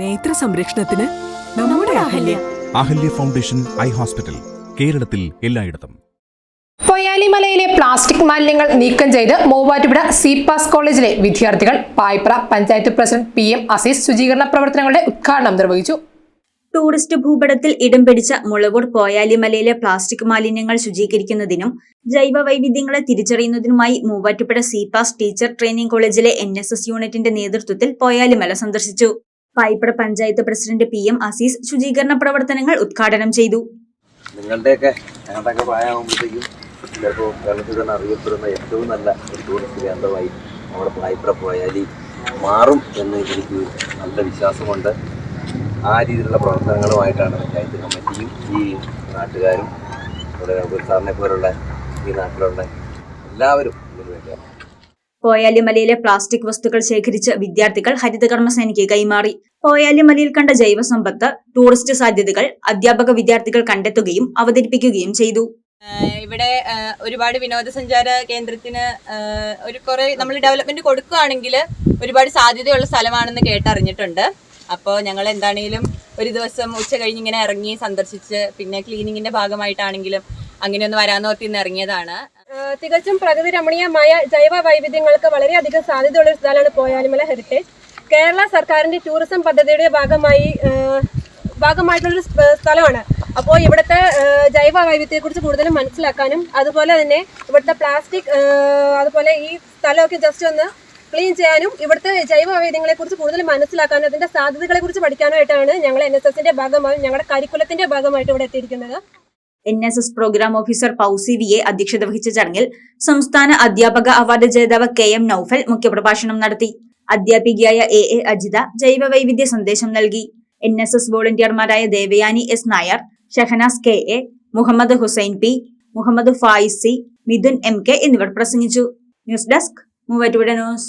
നേത്ര സംരക്ഷണത്തിന് നമ്മുടെ Ahalya. Ahalya. Foundation eye hospital കേരളത്തിൽ എല്ലായിടത്തും. പൊയാലിമലയിലെ പ്ലാസ്റ്റിക് മാലിന്യങ്ങൾ നീക്കം ചെയ്ത് മൂവാറ്റുപുഴ സി പാസ് കോളേജിലെ വിദ്യാർത്ഥികൾ Paipra panchayat president P M Azeez ശുചീകരണ പ്രവർത്തനങ്ങളുടെ ഉദ്ഘാടനം നിർവഹിച്ചു. ടൂറിസ്റ്റ് ഭൂപടത്തിൽ ഇടം പിടിച്ച മുളവൂർ പോയാലിമലയിലെ പ്ലാസ്റ്റിക് മാലിന്യങ്ങൾ ശുചീകരിക്കുന്നതിനും ജൈവ വൈവിധ്യങ്ങളെ തിരിച്ചറിയുന്നതിനുമായി മൂവാറ്റുപുഴ സിപാസ് ടീച്ചർ ട്രെയിനിംഗ് കോളേജിലെ എൻ എസ് എസ് യൂണിറ്റിന്റെ നേതൃത്വത്തിൽ പോയാലിമല സന്ദർശിച്ചു. Payippada panchayat president P M Azeez ശുചീകരണ പ്രവർത്തനങ്ങൾ ഉദ്ഘാടനം ചെയ്തു. നിങ്ങളുടെയൊക്കെ അറിയപ്പെടുന്ന ഏറ്റവും നല്ല ഒരു നമ്മുടെ മാറും എന്ന് എനിക്ക് നല്ല വിശ്വാസമുണ്ട്. ആ രീതിയിലുള്ള പ്രവർത്തനങ്ങളുമായിട്ടാണ് പഞ്ചായത്ത് കമ്മിറ്റിയും ഈ നാട്ടുകാരും ഇവിടെ സാറിനെ പോലുള്ള ഈ നാട്ടിലുള്ള എല്ലാവരും ഇതിനു വേണ്ടിയാണ്. പോയാലിമലയിലെ പ്ലാസ്റ്റിക് വസ്തുക്കൾ ശേഖരിച്ച് വിദ്യാർത്ഥികൾ ഹരിതകർമ്മസേനയ്ക്ക് കൈമാറി. പോയാലിമലയിൽ കണ്ട ജൈവസമ്പത്ത് ടൂറിസ്റ്റ് സാധ്യതകൾ അധ്യാപക വിദ്യാർത്ഥികൾ കണ്ടെത്തുകയും അവതരിപ്പിക്കുകയും ചെയ്തു. ഇവിടെ ഒരുപാട് വിനോദസഞ്ചാര കേന്ദ്രത്തിന് ഒരു കുറെ നമ്മൾ ഡെവലപ്മെന്റ് കൊടുക്കുകയാണെങ്കിൽ ഒരുപാട് സാധ്യതയുള്ള സ്ഥലമാണെന്ന് കേട്ടറിഞ്ഞിട്ടുണ്ട്. അപ്പോൾ ഞങ്ങൾ എന്താണെങ്കിലും ഒരു ദിവസം ഉച്ച കഴിഞ്ഞ് ഇങ്ങനെ ഇറങ്ങി സന്ദർശിച്ച് പിന്നെ ക്ലീനിങ്ങിന്റെ ഭാഗമായിട്ടാണെങ്കിലും അങ്ങനെ ഒന്ന് ഇന്ന് ഇറങ്ങിയതാണ്. തികച്ചും പ്രകൃതി രമണീയമായ ജൈവ വൈവിധ്യങ്ങൾക്ക് വളരെയധികം സാധ്യതയുള്ള ഒരു സ്ഥലമാണ് പോയാലിമല ഹെറിറ്റേജ് കേരള സർക്കാരിന്റെ ടൂറിസം പദ്ധതിയുടെ ഭാഗമായി ഭാഗമായിട്ടുള്ളൊരു സ്ഥലമാണ്. അപ്പോൾ ഇവിടുത്തെ ജൈവ വൈവിധ്യത്തെക്കുറിച്ച് കൂടുതലും മനസ്സിലാക്കാനും അതുപോലെ തന്നെ ഇവിടുത്തെ പ്ലാസ്റ്റിക് അതുപോലെ ഈ സ്ഥലമൊക്കെ ജസ്റ്റ് ഒന്ന് ക്ലീൻ ചെയ്യാനും ഇവിടുത്തെ ജൈവ വൈവിധ്യങ്ങളെക്കുറിച്ച് കൂടുതൽ മനസ്സിലാക്കാനും അതിന്റെ സാധ്യതകളെക്കുറിച്ച് പഠിക്കാനായിട്ടാണ് ഞങ്ങൾ എൻ എസ് എസിന്റെ ഭാഗമായി ഞങ്ങളുടെ കരിക്കുലത്തിന്റെ ഭാഗമായിട്ട് ഇവിടെ എത്തിയിരിക്കുന്നത്. N S S programme officer Pousy V A അധ്യക്ഷത വഹിച്ച ചടങ്ങിൽ സംസ്ഥാന അധ്യാപക അവാർഡ് ജേതാവ് കെ എം നൌഫൽ മുഖ്യപ്രഭാഷണം നടത്തി. അധ്യാപികയായ എ എ അജിത ജൈവ വൈവിധ്യ സന്ദേശം നൽകി. N S S വോളണ്ടിയർമാരായ Devayani S Nair Shahanas K A Muhammad Hussain P Muhammad Faizy Mithun M K എന്നിവർ പ്രസംഗിച്ചു. News desk Muvattupuzha news.